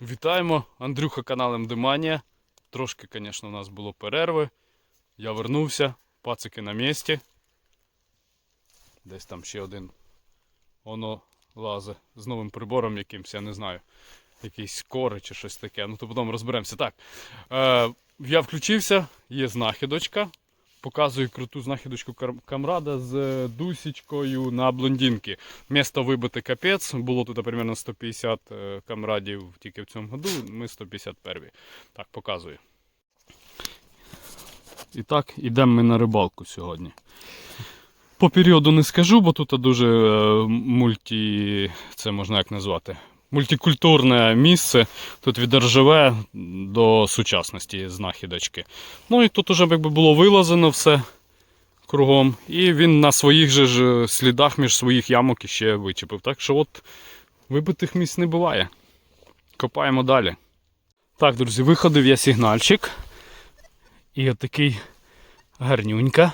Вітаємо, Андрюха канал МДМанія. Трошки, звісно, у нас було перерви. Я вернувся, пацики на місці. Десь там ще один воно лазе з новим прибором якимсь, я не знаю. Якийсь кори чи щось таке. Ну то потім розберемося. Так. Е, я включився, є знахідочка. Показую круту знахідочку камрада з е, дусічкою на блондинки. Місто вибите капець. Було тут примерно 150 е, камрадів тільки в цьому году. Ми 151. Так, показую. І так, ідемо ми на рибалку сьогодні. По періоду не скажу, бо тут дуже е, мульті. Це можна як назвати. Мультикультурне місце. Тут від ржаве до сучасності знахідочки. Ну і тут уже якби було вилазено все кругом. І він на своїх же ж слідах між своїх ямок іще вичепив. Так що от вибитих місць не буває. Копаємо далі. Так, друзі, виходив я сигнальчик. І отакий гарнюнька.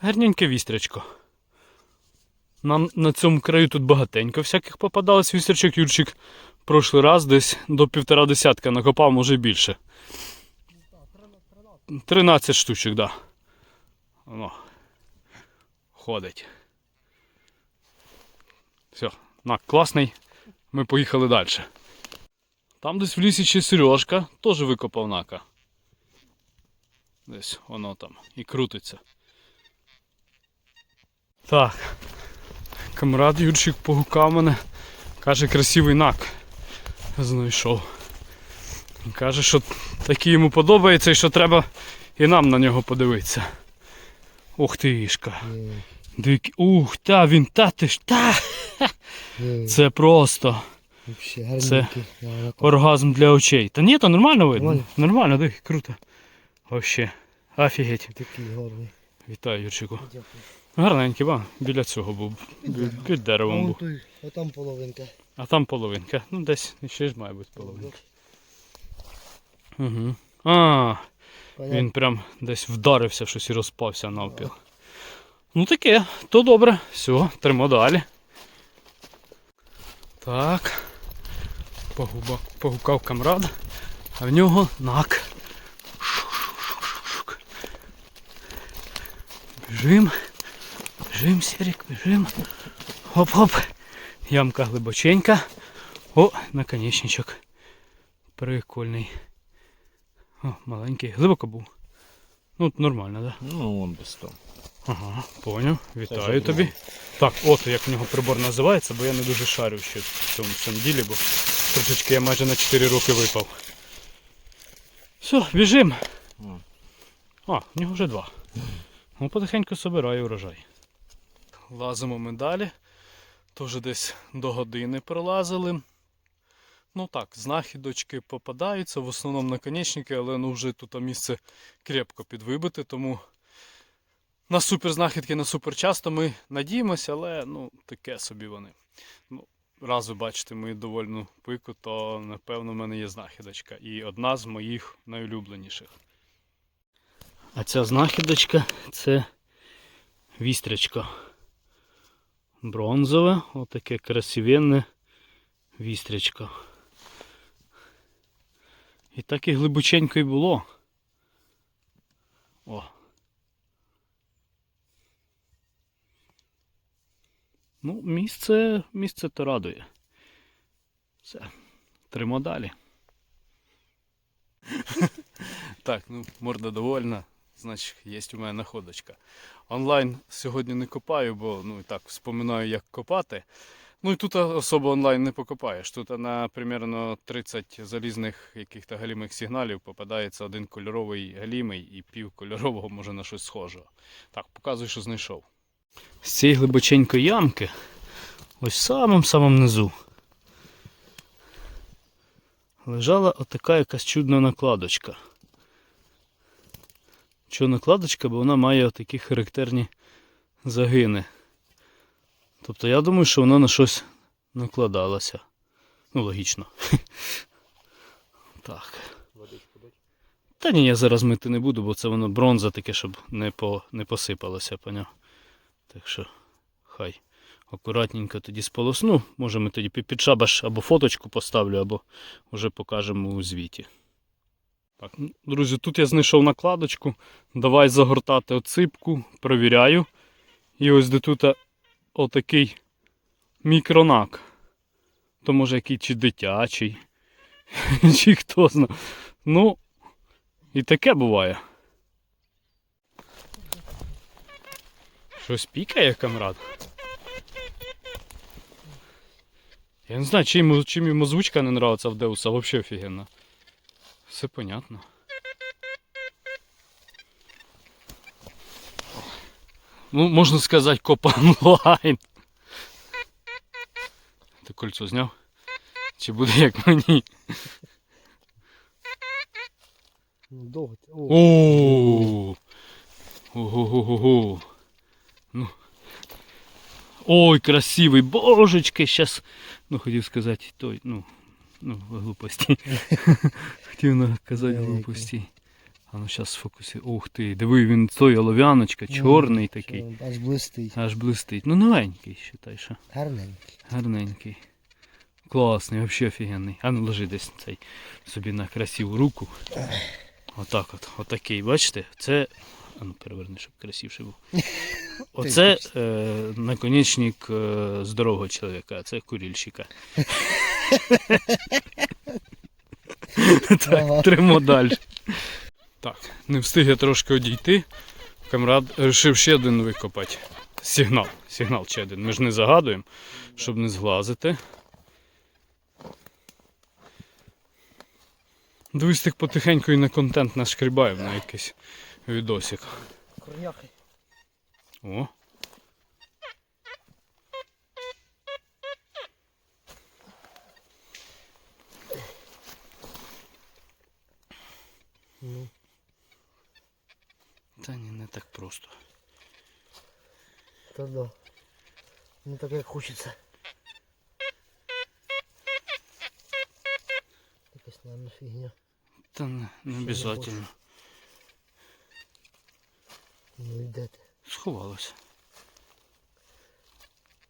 Гарнюньке вістрячко. Нам на цьому краю тут багатенько всяких попадалось вістрячок. Юрчик прошлий раз десь до півтора десятка накопав, може більше. 13 штучок, да. Воно. Ходить. Все, на, класний. Ми поїхали далі. Там десь в лісі ще Сережка, теж викопав нака. Десь воно там і крутиться. Так. Камрад Юрчик погукав мене. Каже, красивий нак. Знайшов. І Каже, що такий йому подобається і що треба і нам на нього подивитися. Ух ти ішка. Дик... Ух, та він та ти ж та. Це просто Це- оргазм для очей. Та ні, то нормально видно. Нормально. Нормально, диви, круто. Вообще. Офігеть. Такий гарний. Вітаю, Юрчику. Дякую. Гарненький, ба. Біля цього був. Бі- Під деревом був. а там половинка. А там половинка. Ну, десь ще ж має бути половинка. Угу. А, Понятно. він прям десь вдарився щось і розпався навпіл. Ну таке, то добре. Все, тримо далі. Так. Погуба, погукав камрад, а в нього нак. Шук-шук-шук-шук. Біжим. Біжим, Сірік, біжим. Хоп-хоп. Ямка глибоченька. О, наконечничок. Прикольний. О, маленький. Глибоко був. Ну, нормально, так? Да? Ну, он без того. Ага, поняв. Вітаю тобі. Так, от як в нього прибор називається, бо я не дуже шарю ще в цьому, в цьому ділі, бо трошечки я майже на 4 роки випав. Все, біжим. А, в нього вже два. Ну, потихеньку собираю урожай. Лазимо ми далі. Теж десь до години пролазили. Ну так, знахідочки попадаються, в основному наконечники, але ну вже тут місце крепко підвибите, тому на супер знахідки, на супер часто ми надіємося, але ну, таке собі вони. Ну, раз ви бачите мою довольну пику, то напевно в мене є знахідочка. І одна з моїх найулюбленіших. А ця знахідочка це вістрячка. Бронзове, отаке красивенне вістрячко. І так і глибоченько й було. О. Ну, місце, місце то радує. Все, тримо далі. так, ну, морда довольна, значить, є у мене находочка. Онлайн сьогодні не копаю, бо ну, і так вспоминаю, як копати. Ну і тут особо онлайн не покопаєш. Тут на примерно 30 залізних яких-то галімих сигналів попадається один кольоровий галімий і пів кольорового може на щось схожого. Так, показуй, що знайшов. З цієї глибоченької ямки, ось в самому-самому низу, лежала отака якась чудна накладочка. Чого накладочка, бо вона має отакі характерні загини. Тобто я думаю, що вона на щось накладалася. Ну, логічно. Так. Та ні, я зараз мити не буду, бо це воно бронза таке, щоб не, по, не посипалося, поняв. Так що, хай акуратненько тоді сполосну. Може ми тоді під шабаш або фоточку поставлю, або вже покажемо у звіті. Так, ну, друзі, тут я знайшов накладочку. Давай загортати оципку, провіряю. І ось де тут отакий мікронак. То може який чи дитячий, чи хто знає. Ну, і таке буває. Щось пікає, камрад. Я не знаю, чим, чим йому звучка не нравиться в Деуса, взагалі офігенно. Все понятно. Ну, можна сказати, копа онлайн. Ти кольцо зняв? Чи буде як мені? Ну, довго. це- О, О. Ого-го-го. Ну. Ой, красивий, божечки, щас. Ну, хотів сказати той, ну, ну, глупості. хотів наказати глупості. А ну зараз сфокусі. Ух ти, диви, він той олов'яночка, чорний такий. Аж блистить. Аж блистить. Ну, новенький, считай, що. Гарненький. Гарненький. Класний, взагалі офігенний. А ну ложи десь цей собі на красиву руку. Отак от. Отакий, бачите? Це. А ну переверни, щоб красивше був. Оце е, наконечник е, здорового чоловіка, це курільщика. так, Ага. тримо далі. Так, не встиг я трошки одійти. Камрад вирішив ще один викопати. Сигнал. Сигнал ще один. Ми ж не загадуємо, щоб не зглазити. Дивись, тих потихеньку і на контент нашкрібаємо на якийсь відосик. Корняхи. О. Ну, Та ні, не так просто. та да. Ну так як хочеться. Якась, наверное, фігня. Та не, не не обов'язково. Ну йдете. Сховалося.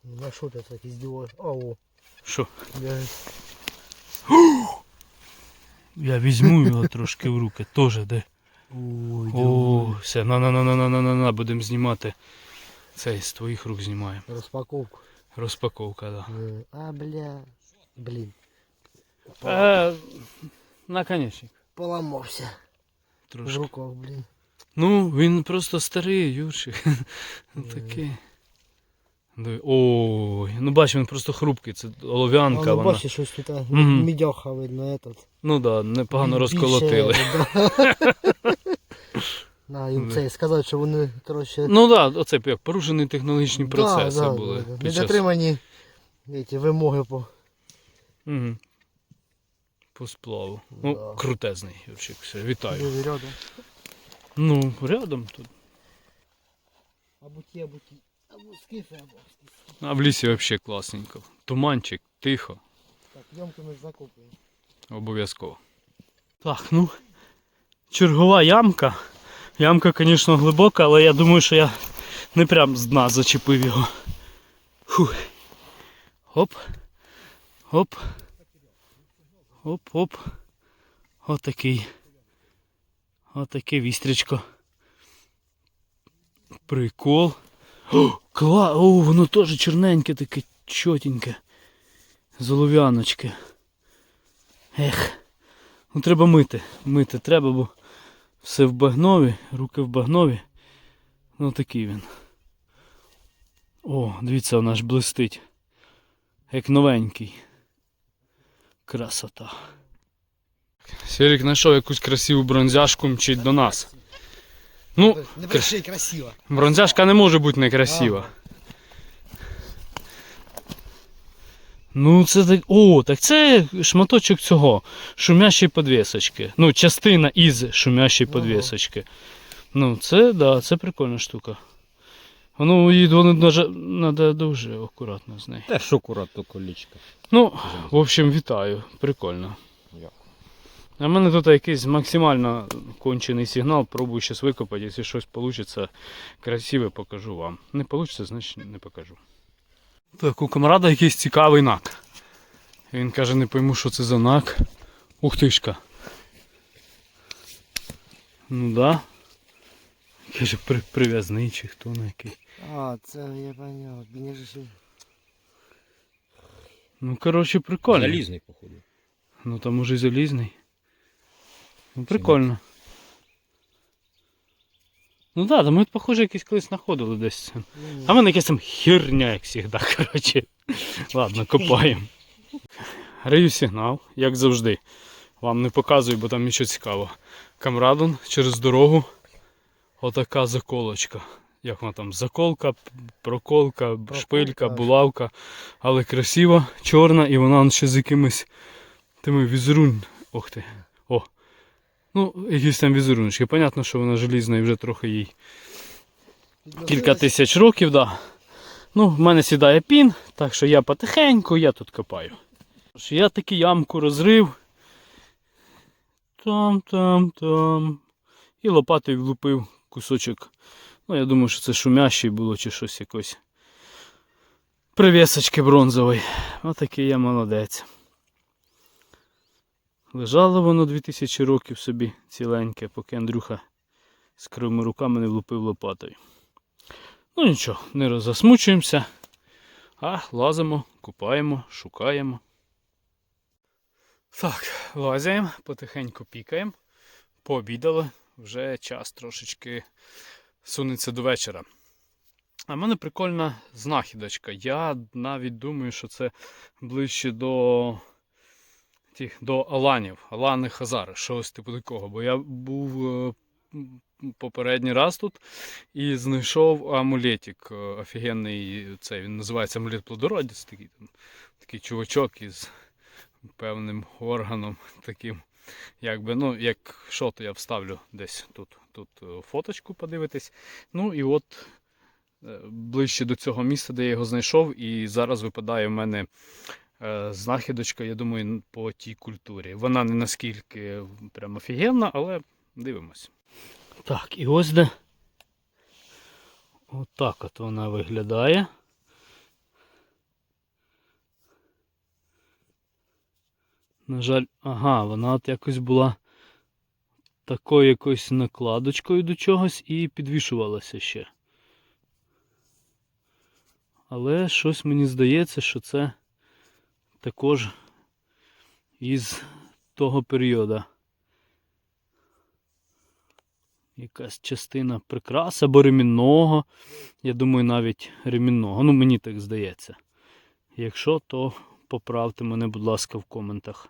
Ну, На що ти так іздіваєш? А, о, Що? я... Я візьму його трошки в руки, теж де. Ой, О, все, на на на на на на на на будемо знімати. Цей з твоїх рук знімаємо. Розпаковку. Розпаковка, да. Е, А, бля. Блін. Е, наконечник. Поламався. В руках, блін. Ну, він просто старий, Юрчик. Такий. Ой, ну бач, він просто хрупкий, це олов'янка ну, вона. бачиш, щось тут Мгм. мідяха видно, этот. Ну да, непогано Більше, розколотили. да. На, їм це сказати, що вони, коротше, Ну так, да, оце як порушені технологічні процеси да, були. да, да. недотримані ці вимоги по. Угу. По сплаву. Ну, крутезний, Юрчик, все, вітаю. Диви рядом. Ну, рядом тут. Або ті, або ті. Або скифи. А в лісі взагалі класненько. Туманчик, тихо, Так, йомки ми закопуємо. обов'язково. Так, ну. Чергова ямка. Ямка, звісно, глибока, але я думаю, що я не прям з дна зачепив його. Фух. Оп. Оп. Оп, оп. Отакий. Отаке вістрячко. Прикол. Кла... О, воно теж чорненьке таке, чотеньке. З олов'яночки. Ех. Ну треба мити. Мити треба, бо все в багнові, руки в багнові. Ну такий він. О, дивіться, вона ж блистить. Як новенький. Красота. Сірік знайшов якусь красиву бронзяшку мчить до нас. Ну, Не бреши, красиво. Бронзяшка не може бути некрасива. Ну, це так. О, так це шматочок цього. Шумящої подвісочки. Ну, частина із шумящої Ага. подвісочки. Ну, це, да, це прикольна штука. Воно її воно треба дуже акуратно з нею. Та ж акуратно колічка. Ну, в общем, вітаю. Прикольно. В мене тут якийсь максимально кончений сигнал, пробую щось викопати, якщо щось вийде красиве, покажу вам. Не вийде, значить не покажу. Так, у камрада якийсь цікавий нак. Він каже, не пойму, що це за нак. Ух тишка. Ну да. Каже, при, прив'язний чи хто на який. А, це я поняв. Мені ж ще- Ну, коротше, прикольно. Залізний, походу. Ну там уже залізний. Ну, прикольно. Ну так, да, ми, похоже, якийсь колись знаходили десь. Ну, А мене якась там херня, як завжди, коротше. Ладно, копаємо. Рию сигнал, як завжди. Вам не показую, бо там нічого цікавого. Камрадон через дорогу. Отака заколочка. Як вона там? Заколка, п- проколка, шпилька, булавка. Але красива, чорна, і вона ще з якимись тими візерун. Ох ти. Ну, якісь там візеруночки. Понятно, що вона желізна і вже трохи їй кілька тисяч років, да. Ну, в мене сідає пін, так що я потихеньку, я тут копаю. Я таки ямку розрив. Там, там, там. І лопатою влупив кусочок. Ну, я думаю, що це шумящий було чи щось якось. Привісочки бронзовий. Отакий я молодець. Лежало воно 2000 років собі ціленьке, поки Андрюха з кривими руками не влупив лопатою. Ну нічого, не роззасмучуємося, а лазимо, купаємо, шукаємо. Так, лазяємо, потихеньку пікаємо. Пообідали, вже час трошечки сунеться до вечора. А в мене прикольна знахідочка. Я навіть думаю, що це ближче до тих, до Аланів, Алани Хазари, щось типу такого. Бо я був е, попередній раз тут і знайшов амулетик е, офігенний. Цей, він називається амулет плодородець, такий, там, такий чувачок із певним органом таким. Якби, ну, як що, то я вставлю десь тут, тут е, фоточку подивитись. Ну і от ближче до цього місця, де я його знайшов, і зараз випадає в мене знахідочка, я думаю, по тій культурі. Вона не наскільки прям офігенна, але дивимось. Так, і ось де. Отак от вона виглядає. На жаль, ага, вона от якось була такою якоюсь накладочкою до чогось і підвішувалася ще. Але щось мені здається, що це також із того періоду. Якась частина прикрас або ремінного. Я думаю, навіть ремінного. Ну, мені так здається. Якщо, то поправте мене, будь ласка, в коментах.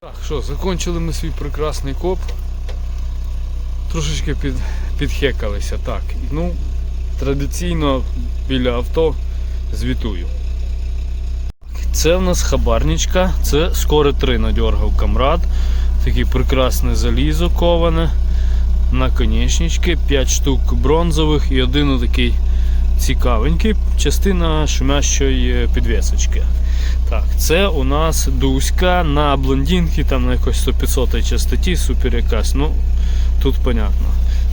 Так, що, закончили ми свій прекрасний коп. Трошечки під, підхекалися. Так, ну, традиційно біля авто звітую. Це в нас хабарничка, це скоро 3 надьоргав камрад. Таке прекрасне залізо коване. Наконечнички, 5 штук бронзових і один такий цікавенький. Частина шумящої підвісочки. Так, це у нас дуська на блондинки, там на якось 100-500 частоті, супер якась. Ну, тут понятно.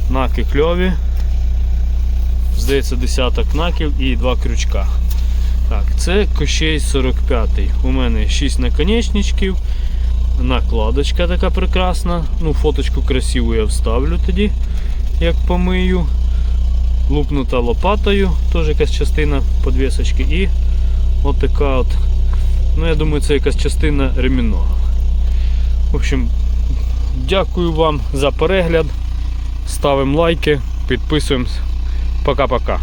Наки кльові. Здається, десяток наків і два крючка. Так, це кощей 45. У мене 6 наконечничків. Накладочка така прекрасна. Ну, фоточку красиву я вставлю тоді, як помию. Лупнута лопатою, теж якась частина подвісочки. І от от. Ну, я думаю, це якась частина ремінного. В общем, дякую вам за перегляд. Ставимо лайки, підписуємось. Пока-пока.